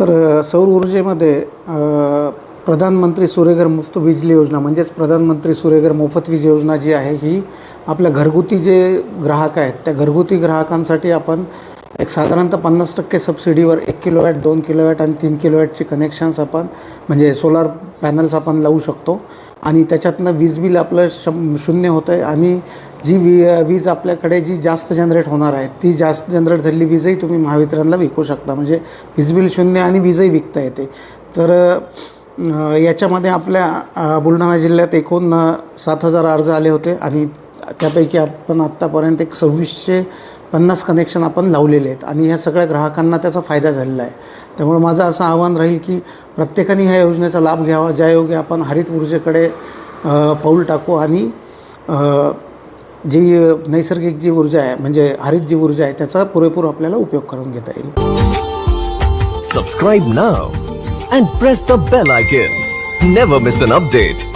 तर सौर ऊर्जेमध्ये प्रधानमंत्री सूर्यघर मुफ्त बिजली योजना म्हणजेच प्रधानमंत्री सूर्यघर मोफत वीज योजना जी आहे ही आपल्या घरगुती जे ग्राहक आहेत त्या घरगुती ग्राहकांसाठी आपण एक साधारणतः पन्नास टक्के सबसिडीवर एक किलोवॅट दोन किलोवॅट आणि तीन किलोवॅटची कनेक्शन्स आपण म्हणजे सोलार पॅनल्स आपण लावू शकतो. आणि त्याच्यातनं वीज बिल आपलं शं शून्य होतं आहे आणि जी वी वीज आपल्याकडे जी जास्त जनरेट होणार आहे ती जास्त जनरेट झालेली वीजही तुम्ही महावितरणला विकू शकता. म्हणजे वीज बिल शून्य आणि वीजही विकता येते. तर याच्यामध्ये आपल्या बुलढाणा जिल्ह्यात एकूण सात हजार अर्ज आले होते आणि त्यापैकी आपण आत्तापर्यंत एक सव्वीसशे पन्नास कनेक्शन आपण लावलेले आहेत. आणि ह्या सगळ्या ग्राहकांना त्याचा फायदा झालेला आहे. त्यामुळे माझं असं आव्हान राहील की प्रत्येकाने ह्या योजनेचा लाभ घ्यावा. ज्यायोगे आपण हरित ऊर्जेकडे पाऊल टाकू आणि जी नैसर्गिक जी ऊर्जा आहे म्हणजे हरित जी ऊर्जा आहे त्याचा पुरेपूर आपल्याला उपयोग करून घेता येईल. Subscribe now and press the bell icon never miss an update